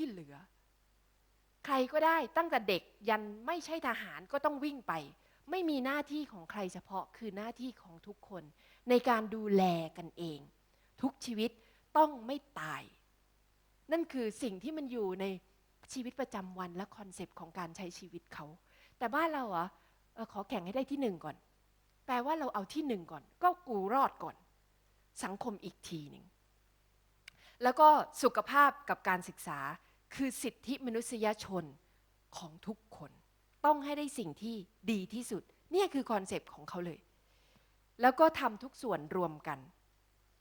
ที่เหลือ ใครก็ได้ตั้งแต่เด็กยันไม่ใช่ทหารก็ต้องวิ่งไป ไม่มีหน้าที่ของใครเฉพาะคือหน้าที่ของทุกคนในการดูแลกันเอง ทุกชีวิตต้องไม่ตาย นั่นคือสิ่งที่มันอยู่ในชีวิตประจำวันและคอนเซปต์ของการใช้ชีวิตเขา แต่บ้านเราเหรอเออขอแข่งให้ได้ที่หนึ่งก่อน แปลว่าเราเอาที่หนึ่งก่อน ก็กูรอดก่อน สังคมอีกทีหนึ่ง แล้วก็สุขภาพกับการศึกษา คือสิทธิมนุษยชนของทุกคน ต้องให้ได้สิ่งที่ดีที่สุดเนี่ยคือคอนเซปต์ของเขาเลย แล้วก็ทำทุกส่วนรวมกัน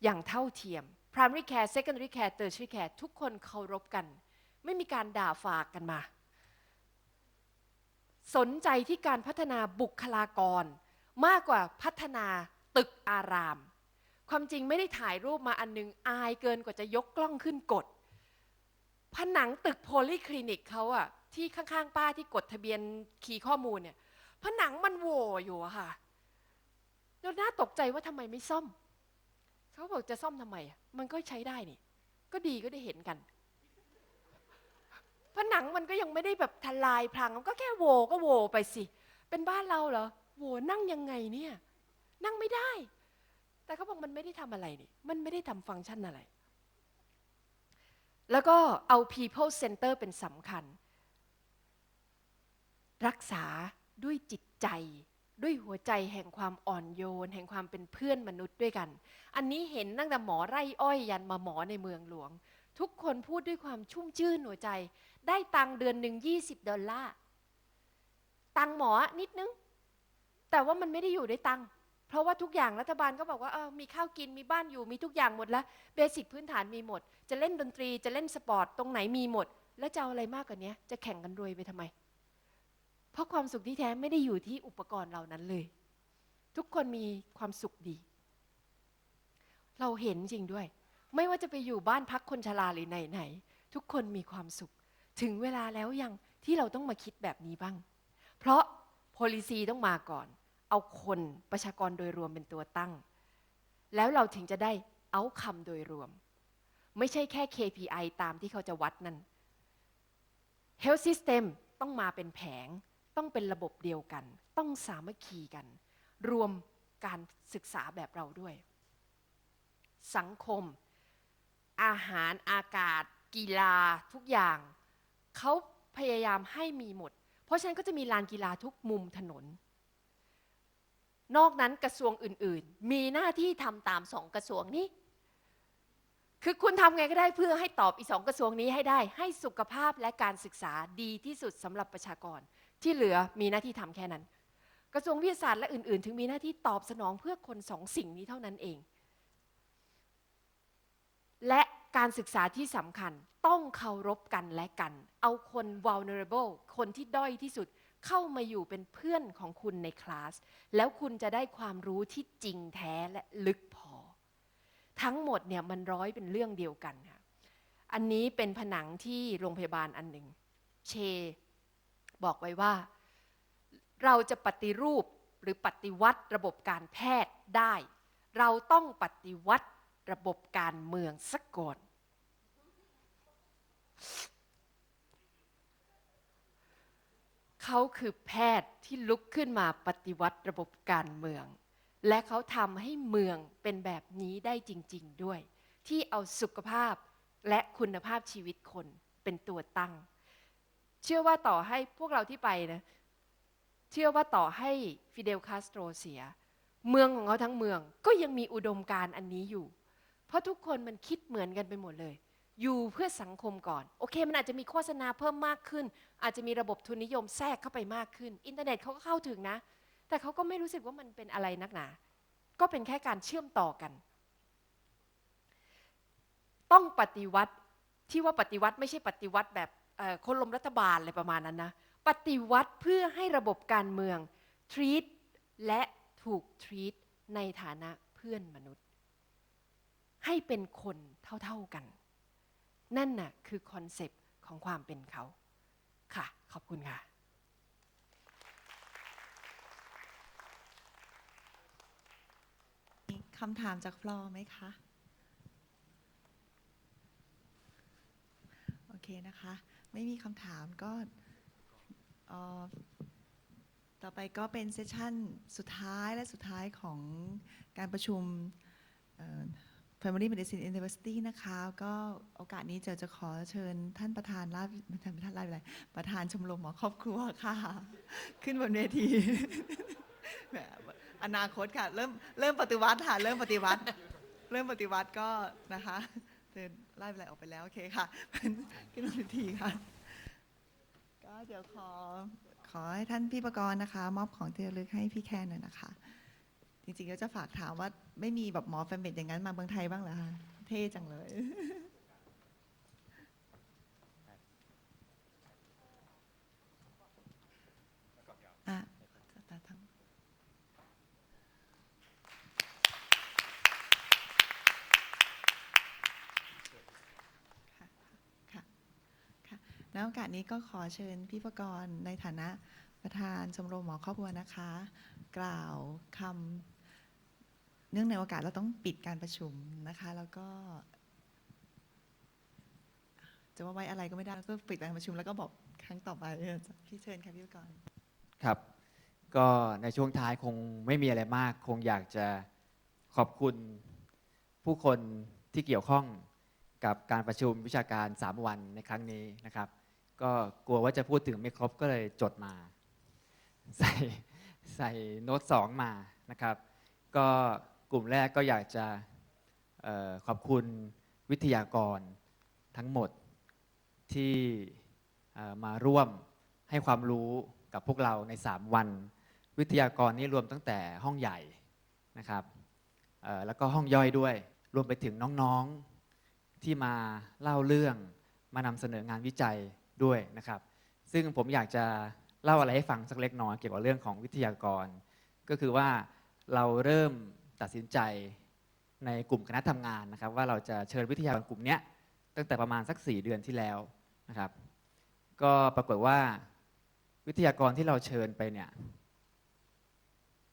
อย่างเท่าเทียม primary care secondary care tertiary care ทุกคนเคารพกัน ไม่มีการด่าฝากกันมา สนใจที่การพัฒนาบุคลากร มากกว่าพัฒนาตึกอาราม ความจริงไม่ได้ถ่ายรูปมาอันนึงอายเกินกว่าจะยกกล้องขึ้นกด ผนังตึกโพลีคลินิกเขาอะที่ข้างๆป้าที่กดทะเบียนคีย์ข้อมูลเนี่ย ผนังมันโหวอยู่อะค่ะแล้วน่าตกใจว่าทำไมไม่ซ่อม เขาบอกจะซ่อมทำไม มันก็ใช้ได้นี่ ก็ดีก็ได้เห็นกัน ผนังมันก็ยังไม่ได้แบบทลายพลัง มันก็แค่โวก็โวไปสิ เป็นบ้านเราเหรอ โวนั่งยังไงเนี่ย นั่งไม่ได้ แต่เขาบอกมันไม่ได้ทำอะไรนี่ มันไม่ได้ทำฟังก์ชันอะไร แล้วก็เอา people center เป็นสำคัญ รักษาด้วยจิตใจ ด้วยหัวใจแห่งความอ่อนโยน แห่งความเป็นเพื่อนมนุษย์ด้วยกัน อันนี้เห็นตั้งแต่หมอไร่อ้อยยันมาหมอในเมืองหลวง ทุกคนพูดด้วยความชุ่มชื่นหัวใจ ได้ตังเดือนหนึ่ง20 ดอลลาร์ตังหมอนิดนึง แต่ว่ามันไม่ได้อยู่ด้วยตัง เพราะว่าทุกอย่างรัฐบาลก็บอกว่าเออมีข้าวกินมีบ้านอยู่มีทุกอย่างหมดแล้วเบสิกพื้นฐานมีหมด จะเล่นดนตรีจะเล่นสปอร์ตตรงไหนมีหมด แล้วจะเอาอะไรมากกว่านี้จะแข่งกันรวยไปทำไม เพราะความสุขที่แท้ไม่ได้อยู่ที่อุปกรณ์เหล่านั้นเลย ทุกคนมีความสุขดี เราเห็นจริงด้วย ไม่ว่าจะไปอยู่บ้านพักคนชราหรือไหนๆทุกคนมีความสุข ถึงเวลาแล้วยังที่เราต้องมาคิดแบบนี้บ้าง เพราะ policy ต้องมาก่อน เอาคนประชากรโดยรวมเป็นตัวตั้ง แล้วเราถึงจะได้เอาคำโดยรวม ไม่ใช่แค่ KPI ตามที่เขาจะวัดนั่น Health System ต้องมาเป็นแผง ต้องเป็นระบบเดียวกัน ต้องสามัคคีกัน รวมการศึกษาแบบเราด้วย สังคม อาหารอากาศ กีฬาทุกอย่าง เขาพยายามให้มีหมด เพราะฉะนั้นก็จะมีลานกีฬาทุกมุมถนน นอกนั้นกระทรวงอื่น ๆ มีหน้าที่ทำตามสองกระทรวงนี้ คือคุณทำไงก็ได้เพื่อให้ตอบอีสองกระทรวงนี้ให้ได้ ให้สุขภาพและการศึกษาดีที่สุดสำหรับประชากร ที่เหลือมีหน้าที่ทำแค่นั้น กระทรวงวิทยาศาสตร์และอื่น ๆ ถึงมีหน้าที่ตอบสนองเพื่อคนสองสิ่งนี้เท่านั้นเอง และการศึกษาที่สำคัญต้องเคารพกันและกัน เอาคน vulnerable คนที่ด้อยที่สุด เข้ามาอยู่เป็นเพื่อนของคุณในคลาส แล้วคุณจะได้ความรู้ที่จริงแท้และลึกพอ ทั้งหมดเนี่ยมันร้อยเป็นเรื่องเดียวกันค่ะอันนี้เป็นผนังที่โรงพยาบาลอันหนึ่งเช บอกไว้ว่า เราจะปฏิรูปหรือปฏิวัติระบบการแพทย์ได้ เราต้องปฏิวัติระบบการเมืองสักก่อน เขาคือแพทย์ที่ลุกขึ้นมาปฏิวัติระบบการเมือง และเขาทำให้เมืองเป็นแบบนี้ได้จริง ๆ ด้วย ที่เอาสุขภาพและคุณภาพชีวิตคนเป็นตัวตั้ง เชื่อว่าต่อให้พวกเราที่ไปนะ เชื่อว่าต่อให้ฟิเดลคาสโตรเสีย เมืองของเขาทั้งเมืองก็ยังมีอุดมการณ์อันนี้อยู่ เพราะทุกคนมันคิดเหมือนกันไปหมดเลย อยู่เพื่อสังคมก่อน โอเค มันอาจจะมีโฆษณาเพิ่มมากขึ้น อาจจะมีระบบทุนนิยมแทรกเข้าไปมากขึ้น อินเทอร์เน็ตเขาก็เข้าถึงนะ แต่เขาก็ไม่รู้สึกว่ามันเป็นอะไรนักหนา ก็เป็นแค่การเชื่อมต่อกัน ต้องปฏิวัติที่ว่าปฏิวัติไม่ใช่ปฏิวัติแบบคนลมรัฐบาลอะไรประมาณนั้นนะ ปฏิวัติเพื่อให้ระบบการเมือง treat และถูก treat ในฐานะเพื่อนมนุษย์ ให้เป็นคนเท่าๆกัน นั่นน่ะคือคอนเซปต์ของความเป็นเขา ค่ะ ขอบคุณค่ะคำถามจากฟลอร์ไหมคะ โอเคนะคะ ไม่มีคำถามก็ต่อไปก็เป็นเซสชั่นสุดท้ายและสุดท้ายของการประชุม Family Medicine University นะคะ ก็โอกาสนี้เจะจะขอเชิญท่านประธานราชไม่ใช่ประธานราชอะไรประธานชมรมหมอครอบครัวค่ะ ขึ้นบนเวทีแหมอนาคตค่ะ เริ่มเริ่มปฏิวัติค่ะ เริ่มปฏิวัติ เริ่มปฏิวัติก็นะคะเดินไล่ไปไหลออกไปแล้ว โอเคค่ะขึ้นบนเวทีค่ะ ก็เดี๋ยวขอขอให้ท่านพี่ประกรณ์นะคะ มอบของที่ระลึกให้พี่แคนหน่อยนะคะ จริงๆก็จะฝากถามว่าไม่มีแบบหมอแฟมเบดอย่างนั้นมาเมืองไทยบ้างเหรอคะเท่จังเลย อะตาทั้งค่ะค่ะค่ะแล้วโอกาสนี้ก็ขอเชิญพี่ประกรณ์ในฐานะประธานชมรมหมอครอบครัวนะคะ กล่าวคำ เนื่องในโอกาสเราต้องปิดการประชุมนะคะ แล้วก็ จะว่าไว้อะไรก็ไม่ได้ก็ปิดการประชุมแล้วก็บอกครั้งต่อไปพี่เชิญค่ะพี่กรครับ ก็ในช่วงท้ายคงไม่มีอะไรมาก คงอยากจะขอบคุณผู้คนที่เกี่ยวข้องกับการประชุมวิชาการ 3 วันในครั้งนี้นะครับ ก็กลัวว่าจะพูดถึงไม่ครบก็เลยจดมา ใส่ใส่โน้ตสองมานะครับ ก็ กลุ่มแรกก็อยากจะออขอบคุณวิทยากรทั้งหมดที่มาร่วมให้ความรู้กับพวกเราใน 3 วัน วิทยากรนี่รวมตั้งแต่ห้องใหญ่นะครับแล้วก็ห้องย่อยด้วย รวมไปถึงน้องๆที่มาเล่าเรื่องมานำเสนองานวิจัยด้วยนะครับ ซึ่งผมอยากจะเล่าอะไรให้ฟังสักเล็กน้อยเกี่ยวกับเรื่องของวิทยากร ก็คือว่าเราเริ่ม ตัดสินใจในกลุ่มคณะทำงานนะครับ ว่าเราจะเชิญวิทยากรกลุ่มนี้ตั้งแต่ประมาณสัก 4 เดือนที่แล้วนะครับ ก็ปรากฏว่าวิทยากรที่เราเชิญไปเนี่ย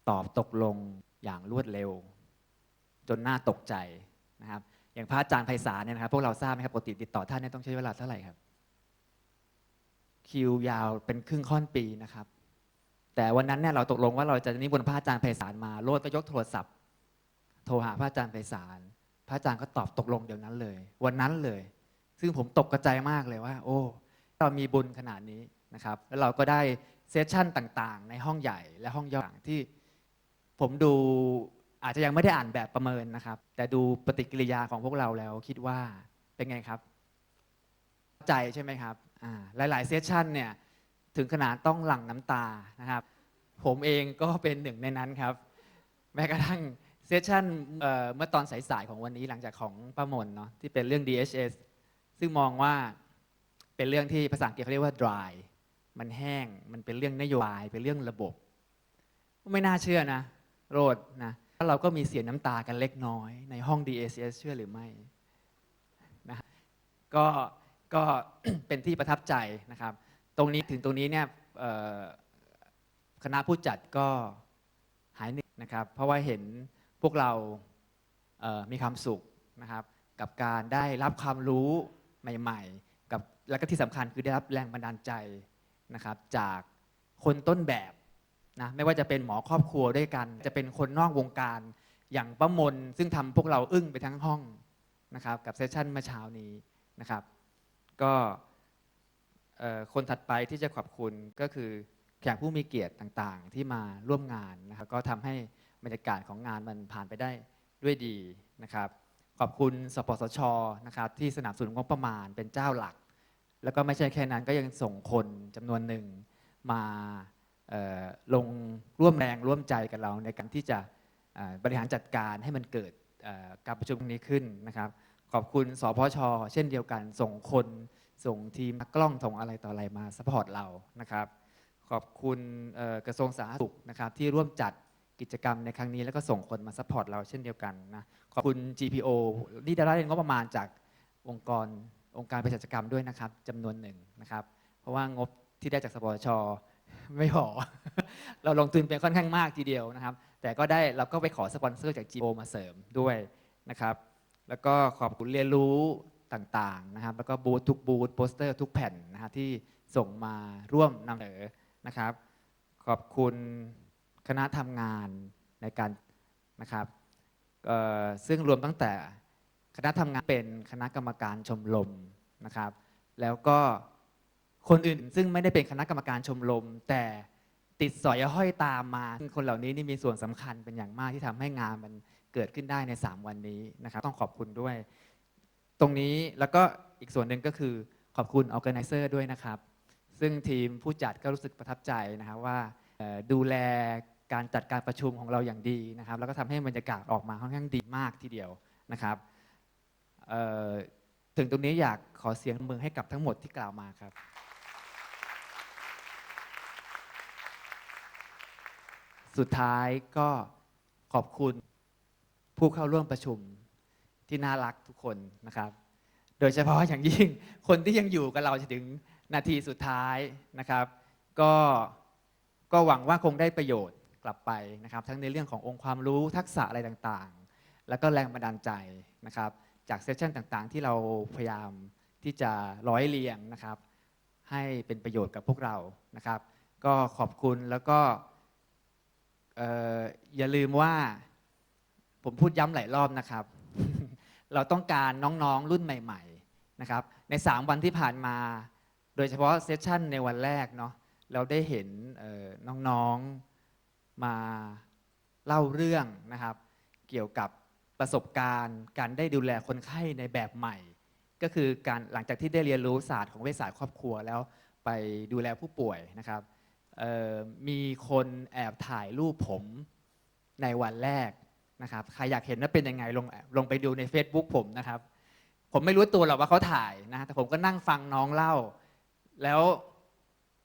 ตอบตกลงอย่างรวดเร็ว จนน่าตกใจนะครับ อย่างพระอาจารย์ไพศาลเนี่ยนะครับพวกเราทราบไหมครับปกติติดต่อท่านเนี่ยต้องใช้เวลาเท่าไหร่ครับคิวยาวเป็นครึ่งค่อนปีนะครับ แต่วันนั้นเนี่ยเราตกลงว่าเราจะนิมนต์พระอาจารย์ไพศาลมาโลดก็ยกโทรศัพท์ โทรหาพระอาจารย์ไพศาลพระอาจารย์ก็ตอบตกลงเดี๋ยวนั้นเลย วันนั้นเลย ซึ่งผมตกกระจายมากเลยว่า โอ้เรามีบุญขนาดนี้นะครับ แล้วเราก็ได้เซสชั่นต่างๆ ในห้องใหญ่และห้องย่อยที่ผมดูอาจจะยังไม่ได้อ่านแบบประเมินนะครับ แต่ดูปฏิกิริยาของพวกเราแล้วคิดว่าเป็นไงครับ ใจใช่ไหมครับหลายๆเซสชั่นเนี่ยถึงขนาดต้องหลั่งน้ำตานะครับ ผมเองก็เป็นหนึ่งในนั้นครับ แม้กระทั่ง เซสชั่นเมื่อตอนสายๆของวันนี้หลังจากของป้ามนเนาะที่เป็นเรื่อง DHS ซึ่งมองว่าเป็นเรื่องที่ภาษาอังกฤษเขาเรียกว่า dry มันแห้งมันเป็นเรื่องนโยบายเป็นเรื่องระบบ ไม่น่าเชื่อนะ โรดนะแล้วเราก็มีเสียน้ำตากันเล็กน้อย ในห้อง DACS เชื่อหรือไม่นะก็ก็เป็นที่ประทับใจนะครับ ตรงนี้ถึงตรงนี้เนี่ยคณะผู้จัดก็หายเหนื่อยนะครับ เพราะว่าเห็น พวกเรามีความสุขนะครับ กับการได้รับความรู้ใหม่ๆ กับแล้วก็ที่สำคัญคือได้รับแรงบันดาลใจนะครับ จากคนต้นแบบนะไม่ว่าจะเป็นหมอครอบครัวด้วยกัน จะเป็นคนนอกวงการอย่างป้ามนซึ่งทำพวกเราอึ้งไปทั้งห้องนะครับกับเซสชันเมื่อเช้านี้นะครับ ก็คนถัดไปที่จะขอบคุณก็คือแขกผู้มีเกียรติต่างๆ ที่มาร่วมงานนะครับก็ทำให้ บรรยากาศของงานมันผ่านไปได้ด้วยดีนะครับ ขอบคุณสปสชนะครับที่สนับสนุนงบประมาณเป็นเจ้าหลัก แล้วก็ไม่ใช่แค่นั้นก็ยังส่งคนจำนวนหนึ่งมาลงร่วมแรงร่วมใจกับเราในการที่จะบริหารจัดการให้มันเกิดการประชุมนี้ขึ้นนะครับ ขอบคุณสพช เช่นเดียวกัน ส่งคนส่งทีมกล้องส่งอะไรต่ออะไรมาสปอร์ตเรานะครับ ขอบคุณกระทรวงสาธารณสุขนะครับที่ร่วมจัด กิจกรรมในครั้งนี้แล้วก็ส่งคนมาสปอร์ตเราเช่นเดียวกันนะขอบคุณ GPO ที่ได้รับงบประมาณจากองค์กรองค์การเภสัชกรรมด้วยนะครับจำนวนหนึ่งนะครับ เพราะว่างบที่ได้จากสปชไม่พอ เราลงทุนไปค่อนข้างมากทีเดียวนะครับ แต่ก็ได้เราก็ไปขอสปอนเซอร์จาก GPO มาเสริมด้วยนะครับ แล้วก็ขอบคุณเรียนรู้ต่างๆนะครับ แล้วก็บูธทุกบูธโปสเตอร์ทุกแผ่นนะฮะที่ส่งมาร่วมนำเสนอนะครับ ขอบคุณ คณะทำงานในการนะครับซึ่งรวมตั้งแต่คณะทำงานเป็นคณะกรรมการชมรมนะครับ แล้วก็คนอื่นซึ่งไม่ได้เป็นคณะกรรมการชมรมแต่ติดสอยห้อยตามมา คนเหล่านี้นี่มีส่วนสำคัญเป็นอย่างมากที่ทำให้งานมันเกิดขึ้นได้ใน 3 วันนี้นะครับ ต้องขอบคุณด้วย ตรงนี้แล้วก็อีกส่วนหนึ่งก็คือขอบคุณ organizer ด้วยนะครับ ซึ่งทีมผู้จัดก็รู้สึกประทับใจนะครับว่าดูแล การจัดการประชุมของเราอย่างดีนะครับ แล้วก็ทำให้บรรยากาศออกมาค่อนข้างดีมากทีเดียวนะครับถึงตรงนี้อยากขอเสียงมือให้กับทั้งหมดที่กล่าวมาครับ สุดท้ายก็ขอบคุณผู้เข้าร่วมประชุมที่น่ารักทุกคนนะครับ โดยเฉพาะอย่างยิ่งคนที่ยังอยู่กับเราจนถึงนาทีสุดท้ายนะครับ ก็ก็หวังว่าคงได้ประโยชน์ กลับไปนะครับ ทั้งในเรื่องขององค์ความรู้ทักษะอะไรต่างๆ แล้วก็แรงบันดาลใจนะครับ จากเซสชันต่างๆ ที่เราพยายามที่จะร้อยเรียงนะครับ ให้เป็นประโยชน์กับพวกเรานะครับ ก็ขอบคุณแล้วก็อย่าลืมว่าผมพูดย้ำหลายรอบนะครับ เราต้องการน้องๆรุ่นใหม่ๆนะครับ ใน 3 วันที่ผ่านมา โดยเฉพาะเซสชันในวันแรกเนาะเราได้เห็นเอ่อน้องๆ มาเล่าเรื่องนะครับ เกี่ยวกับประสบการณ์ การได้ดูแลคนไข้ในแบบใหม่ ก็คือการหลังจากที่ได้เรียนรู้ศาสตร์ของเวชศาสตร์ครอบครัวแล้วไปดูแลผู้ป่วยนะครับมีคนแอบถ่ายรูปผมในวันแรกนะครับ ใครอยากเห็นว่าเป็นยังไงลงลงไปดูใน Facebook ผมนะครับ ผมไม่รู้ตัวหรอกว่าเขาถ่ายนะ แต่ผมก็นั่งฟังน้องเล่า แล้ว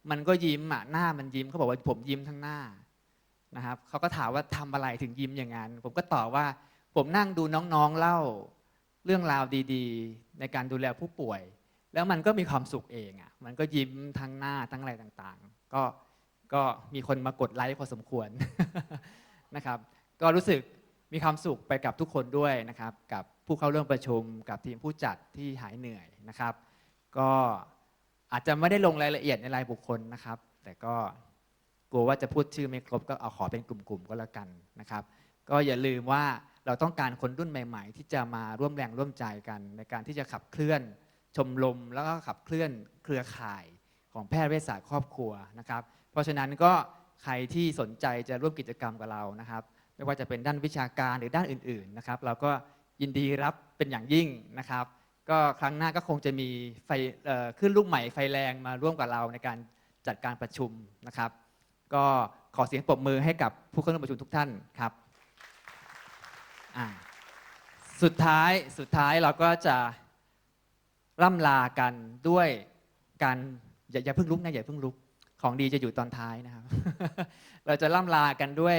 มันก็ยิ้มอะหน้ามันยิ้มเขาบอกว่าผมยิ้มทั้งหน้า นะครับเขาก็ถามว่าทำอะไรถึงยิ้มอย่างนั้น ผมก็ตอบว่าผมนั่งดูน้องๆเล่าเรื่องราวดีๆ ในการดูแลผู้ป่วย แล้วมันก็มีความสุขเองอะมันก็ยิ้มทั้งหน้าทั้งอะไรต่างๆ ก็ก็มีคนมากดไลค์พอสมควรนะครับ ก็รู้สึกมีความสุขไปกับทุกคนด้วยนะครับ กับผู้เข้าร่วมประชุมกับทีมผู้จัดที่หายเหนื่อยนะครับ ก็อาจจะไม่ได้ลงรายละเอียดในรายบุคคลนะครับ แต่ก็ กลัวว่าจะพูดชื่อไม่ครบก็เอาขอเป็นกลุ่มๆก็แล้วกันนะครับ ก็อย่าลืมว่าเราต้องการคนรุ่นใหม่ ๆ ที่จะมาร่วมแรงร่วมใจกัน ในการที่จะขับเคลื่อนชมรมแล้วก็ขับเคลื่อนเครือข่ายของแพทย์เวชศาสตร์ครอบครัวนะครับ เพราะฉะนั้นก็ใครที่สนใจจะร่วมกิจกรรมกับเรานะครับ ไม่ว่าจะเป็นด้านวิชาการหรือด้านอื่นๆนะครับ เราก็ยินดีรับเป็นอย่างยิ่งนะครับ ก็ครั้งหน้าก็คงจะมีไฟขึ้นลูกใหม่ไฟแรงมาร่วมกับเราในการจัดการประชุมนะครับ ก็ขอเสียงปรบมือให้กับผู้เข้าร่วมประชุมทุกท่านครับสุดท้ายสุดท้ายเราก็จะร่ำลากันด้วยการอย่าอย่าเพิ่งลุกนะอย่าเพิ่งลุกของดีจะอยู่ตอนท้ายนะครับ เราจะล่ำลากันด้วย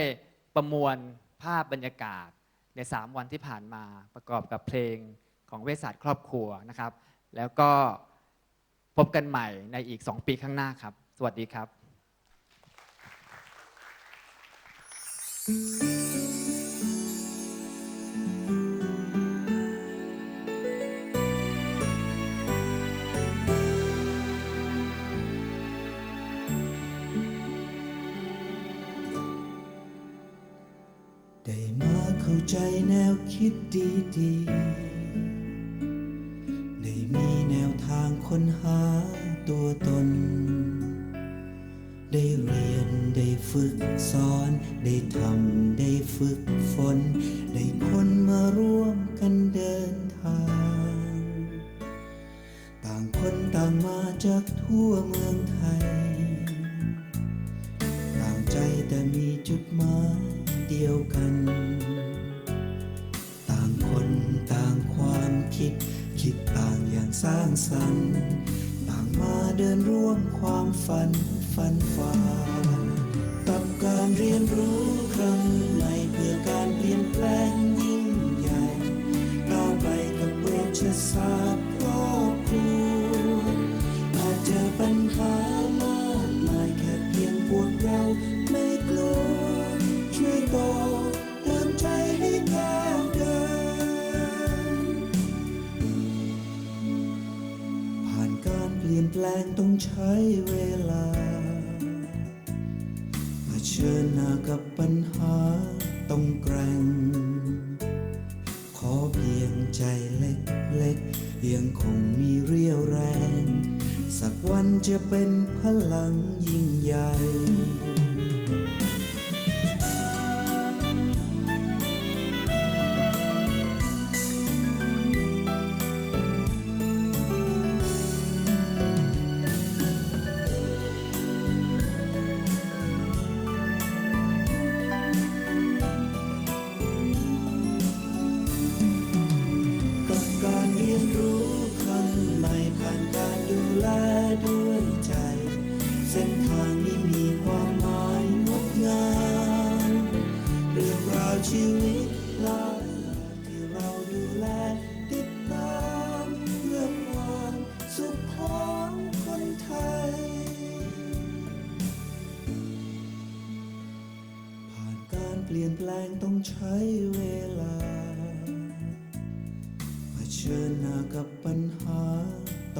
ประมวลภาพบรรยากาศใน 3 วันที่ผ่านมาประกอบกับเพลงของเวศาสตร์ครอบครัวนะครับ แล้วก็พบกันใหม่ในอีก 2 ปีข้างหน้าครับ สวัสดีครับ ได้มาเข้าใจแนวคิดดีๆ นได้คนมาร่วมกันเดินทาง ต่างคนต่างมาจากทั่วเมืองไทย ต่างใจแต่มีจุดหมายเดียวกัน ต่างคนต่างความคิด คิดต่างอย่างสร้างสรรค์ ต่างมาเดินร่วมความฝัน กับเวชศาสตร์ครอบครัวอาจเจอปัญหามากมายแค่เพียงพวกเราไม่กลัว ช่วยบอกเติมใจให้ก้าวเดิน ผ่านการเปลี่ยนแปลงต้องใช้เวลาเผชิญหน้ากับปัญหาต้องแกร่ง ใจเล็กๆ ยังคงมีเรี่ยวแรง สักวันจะเป็นพลังยิ่งใหญ่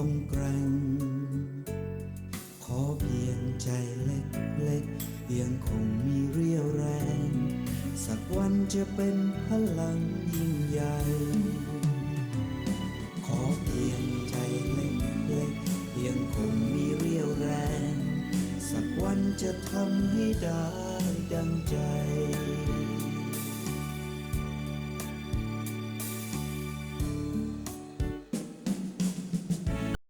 ต้องกร่งขอเพียงใจเล็กๆยังคงมีเรี่ยวแรง สักวันจะเป็นพลังยิ่งใหญ่ ขอเพียงใจเล็กๆยังคงมีเรี่ยวแรง สักวันจะทำให้ได้ดังใจ